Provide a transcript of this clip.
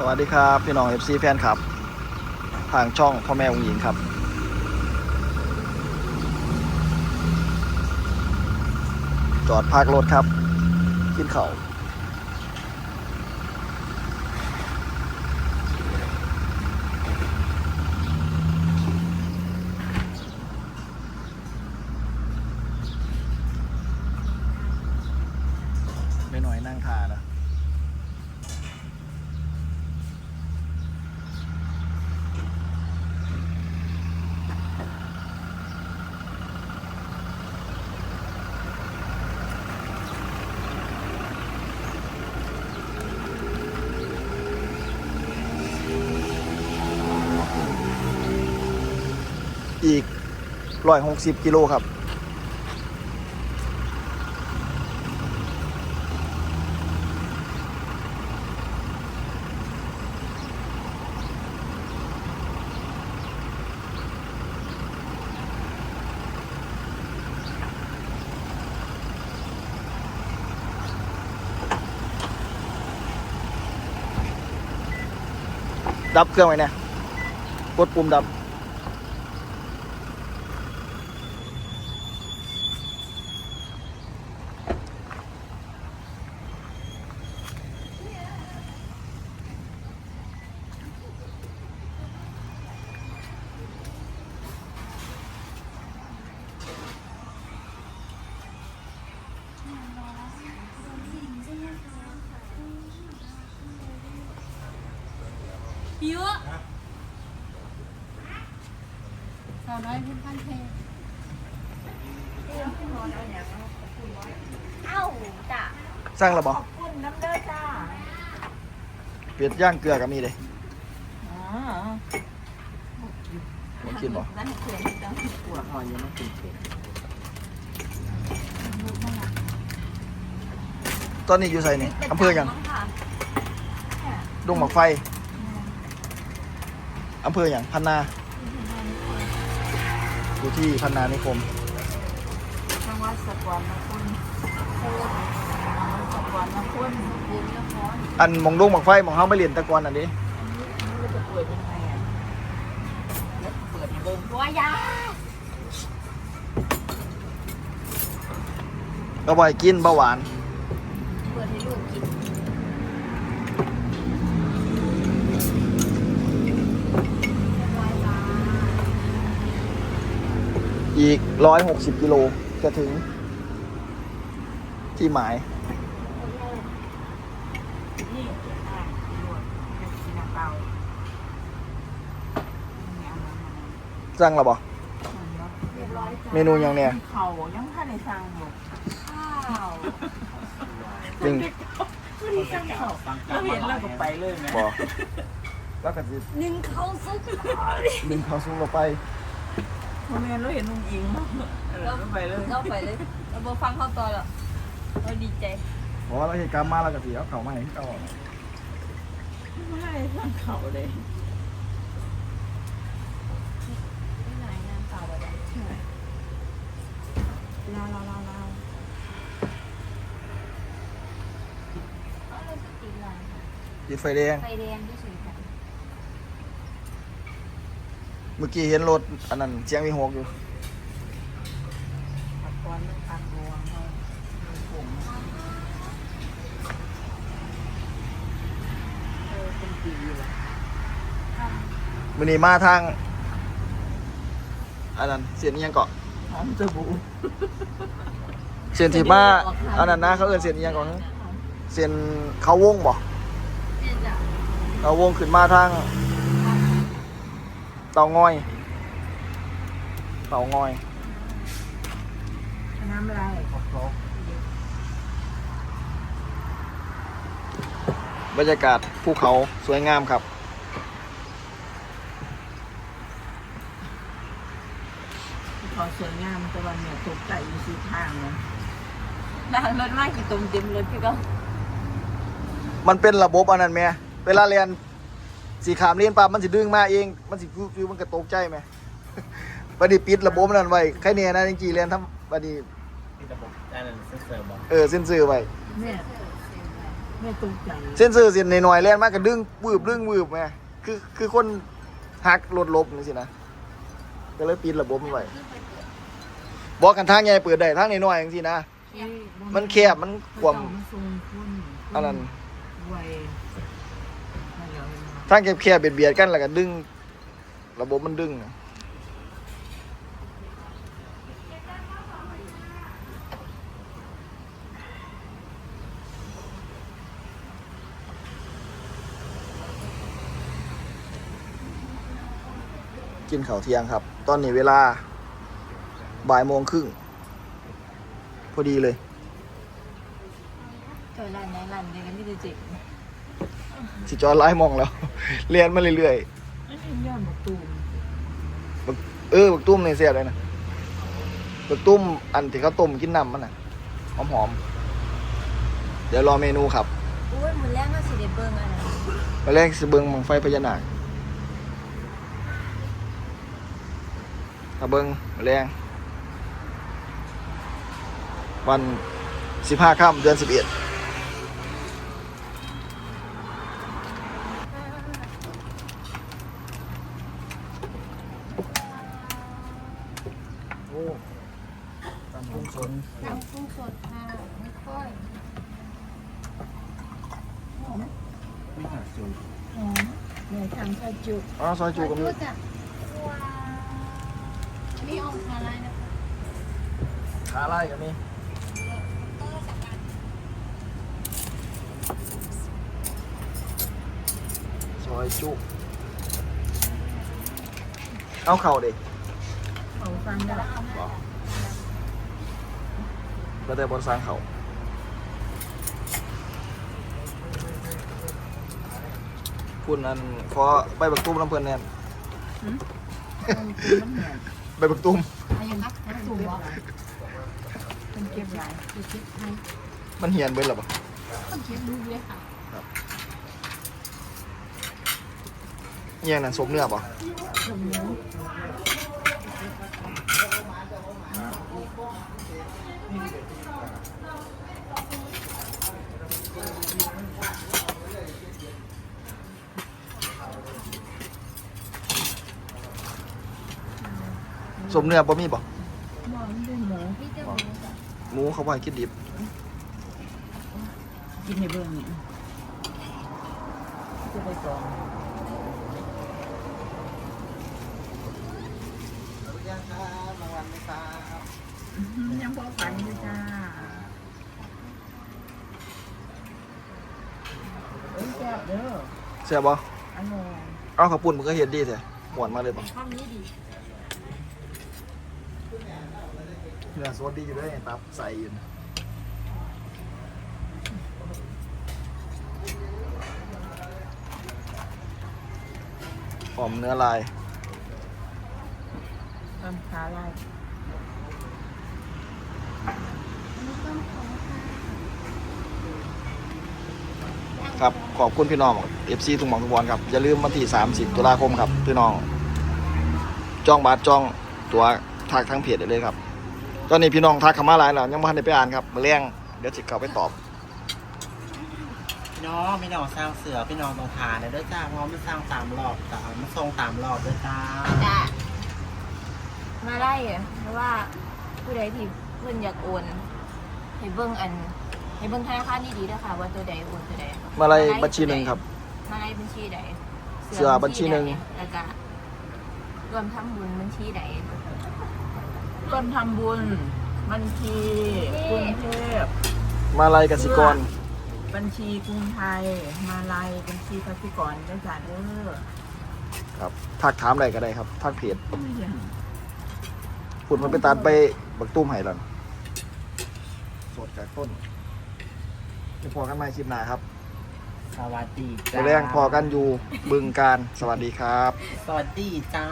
สวัสดีครับ พี่น้อง FC แฟนครับ ทางช่องพ่อแม่องหญิงครับ จอดพักรถครับ ขึ้นเขา ร้อยหกสิบกิโลครับ ดับเครื่องไว้เนี่ยกดปุ่มดับ สาวน้อยเพุ่นพันเพลงเอ้าจ้ะสร้างระบอขอบคุณน้ำเด้อจ้าเปียดย่างเกลือก็มีเลยอ๋อผมกินบ่นั่นเขียนจังปวดหอยยังไม่กินเป็ดตอนนี้อยู่ใส่นี่อำเภอหยังค่ะดงหมากไฟ อำเภออย่างพันนาอยู่ที่พันนานิคมจังหวัดสกลนครสกลนครเรียนนครอันหมองดงหมากไฟหมองเฮาไปเรียนแตะกอนอันนี้อันนี้อันนี้เราจะเปิดยังไงอะเดี๋ยวเปิดในเบิ้งตัวยาก็บ่อยกินเบาหวาน เปิดให้ลูกกิน อีกร้อยหกสิบกิโลจะถึง ที่หมายนี่อะลวกจะกินน้ำเปล่าเนี่ยเอามาสร้างระบอเรียบร้อยจ้ะเมนูหยังเนี่ยเขายังท่านในสั่งอยู่ข้าวจริงไม่ได้สั่งเขาเราเห็นแล้วก็ไปเลยไหมบอแล้วก็จะหนึ่งเขาซุกดึงเขาสูงเราไป พอแม่เราเห็นลุงอิงเออก็ไปเลยเราไปเลยเราบฟังเขาต่อแล้วเราดีใจบอกว่าเราเหตุการณ์มาแล้วก็สิเอาเขามาให้เขาไม่ได้สั่งเขาเลยที่ไหนนางสาวอะไรลาลาลาลาเอาเราจะติดอะไรค่ะติดไฟแดงไฟแดงที่สุดค่ะ เมื่อกี้เห็นรถอันนั้นเสียงมีหกอยู่ตะกอนอันรวงเขาผมเออเป็นปีเลยมือนี้มาทาง อันนั้นเสียนอิหยังเกาะหอมสบู่เสียนที่มาอันนั้นนะเขาเอินเสียนอิหยังเกาะเสียนเขาวงบ่เนี่ยจ้ะเขาวงขึ้นมาทางเตางอย เตางอย น้ำลายบรรยากาศภูเขาสวยงามครับเขาสวยงามแต่วันเนี่ยตกใจอยู่สีทางเลยนางรถมากกี่ตุ่มเต็มรถพี่ก็ มันเป็นระบบอันนั้นไหมเวลาเรียน สีขามเรียนปั๊บมันสิดึงมาเอง มันสิฟิวฟิวมันก็ตกใจไหมบัดนี้ปิดระบบนั้นไว้ใครเนี่ยนะจริงๆเรียนทำบัดนี้ที่ระบบด้านนั้นเซิร์ฟบอกเออเส้นซื้อไว้เนี่ยแม่ตกใจเส้นเซอร์เส้นน้อยๆแล่นมากก็ดึงวืบดึงวืบแม่คือคือคนหักรถลบนี่สินะก็เลยปิดระบบมันไว้บอกกันทางใหญ่เปิดได้ทางน้อยๆจังซี่นะมันแคบมันกวมมันทรงคุณอันนั้นไวนั่นแหละ ทางแคบๆเบียดๆกันแล้วก็ดึง ระบบมันดึงกินข้าวเที่ยงครับ ตอนนี้เวลาบ่ายโมงครึ่งพอดีเลยเจอร้านไหนร้านเดียวกันที่จะจิก สิจอไล่มองแล้วเรียนมาเรื่อยไม่ใช่ยอดบักตูมๆเออบักตุ้มในเสียบเลยนะบักตุ้มอันที่เขาต้มกินน้ำมันน่ะหอมๆเดี๋ยวรอเมนูครับอุ้ยมันแรกก็สิเดเบิ้งอะไรมาแรกสิเบิงมังไฟพญานาคถ้าเบิงมาแรงวันสิบห้าค่ำเดือนสิบเอ็ด โอ้ตำกุ้งสนน้ำกุ้งสดค่ะไม่ค่อยหอมไม่ขาดสูตรหอมหมูทำข้าวจุกอ๋อซอยจูกับมีจ้ะว้าวนี่เอาอะไรนะคะขาไล่กับมีซอยจุเอาเข่าเดิ เอาฟังได้ละแล้วแต่บนสร้างเขาพูดอันขอใบบักตุ้มน้ำเพื่อนแน่นมันคือมันเหนื่อยใบบักตุ้มอะไรอย่างนักนักสูงวะมันเก็บหลายคือคิดให้มันเหียนเบิ้ลหรอปะต้องคิดดูด้วยค่ะเหียนนั่นสมเนื้อปะสมหมู สมเนื้อปะมีปะหมอนด้วยหมูมีเจ้าหมูจ้ะหมูเขาไว้กินดิบกินในเบื้องนี้จะไปก่อนยังพอฝันอยู่จ้าเอ้ยแซ่บเด้อเสียบปะอร่อยเอาข้าวปุ้นมันก็เห็นดีแท้หวานมาเลยปะข้าวนี้ดี เนื้อสดดีอยู่ด้วยตับใส่อยู่นะหอมเนื้อลายตำขาลายครับ ขอบคุณพี่น้อง FC ทุกหมองทุกบอลครับ อย่าลืมวันที่ 30 ตุลาคมครับ พี่น้อง จ้องบาทจ้องตัว ทักทั้งเพจได้เลยครับ ตอนนี้พี่น้องทักเข้ามาหลายแล้วยังไม่ทันได้ไปอ่านครับมาเลี้ยงเดี๋ยวจิเข้าไปตอบ พี่น้องพี่น้องสร้างเสือพี่น้องตรงฐานเลยด้วยจ้าเพราะมันสร้างตามรอบจ้ามันทรงตามรอบด้วยจ้าจ้ะมาไล่อะเพราะว่าผู้ใดที่เพื่อนอยากโอนให้เบิ้งอันให้เบิ้งธนาคารดีๆด้วยค่ะ ว่าตัวใดโอนตัวใดมาเลยบัญชีหนึ่งครับ มาไล่บัญชีใดเสือบัญชีหนึ่งแล้วก็รวมทั้งบุญบัญชีใด ต้นทำบุญ บัญชีกรุงเทพมาลายกสิกร บัญชีกรุงไทย มาลายบัญชีกสิกรได้จ้าเด้อครับทักถามอะไรก็ได้ครับทักเพจไม่ยังพูดมันไปตัดไปบักตุ้มไห้หลังสดจากต้นจะพอกันไหมคลิปหน้าครับสวัสดีแรงพอกันอยู่บึงการสวัสดีครับ สวัสดีจ้า